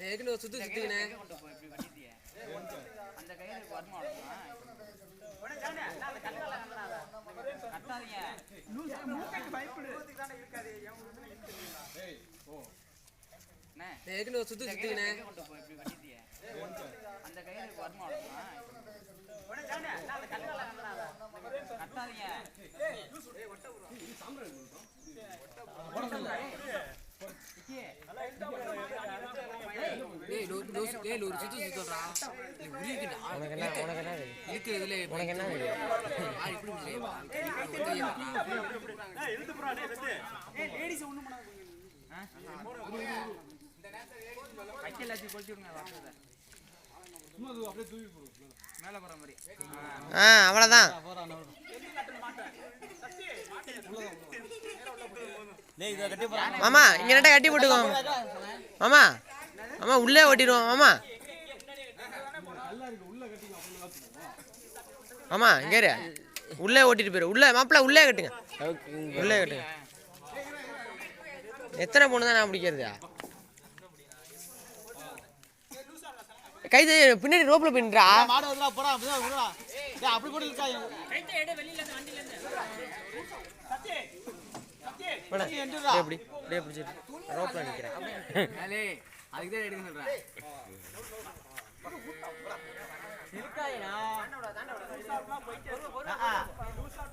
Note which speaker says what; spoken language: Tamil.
Speaker 1: ஏற்கனவே சுத்தி சுத்தினே
Speaker 2: கொண்டு போ இப்படி கட்டிட்டியே அந்த கட்டாதீங்க அண்ணே,
Speaker 1: ஏற்கனவே சுத்தி சுத்தினே
Speaker 2: அந்த கயிறு வரணும் கட்டாதீங்க
Speaker 1: டேய் லோ லோ டேய் லோ சுத்தி சுத்தறா நீ உரிக்கிடா
Speaker 3: உனக்கு என்ன உனக்கு என்ன உனக்கு வேணும்?
Speaker 1: ஆ இப்படி
Speaker 2: கொளுத்தி விடுங்க மேலே மாதிரி.
Speaker 3: ஆ மாமா இங்க நட்டா கட்டி போட்டுக்கோ மாமா. மாமா உள்ளே ஓட்டிடுவோம் மாமா மாமா இங்க உள்ளே ஓட்டிட்டு போயிரு உள்ளே மாப்பிள்ள உள்ளே கட்டுங்க உள்ளே கட்டுங்க எத்தனை பொண்ணு தான் நான் பிடிக்கிறது கைது பின்னாடி ரோப்ல பின்றா எப்படி ரோப்ல நிக்கிறேன்
Speaker 1: அதுக்கு தான் எடுக்க சொல்றேன்.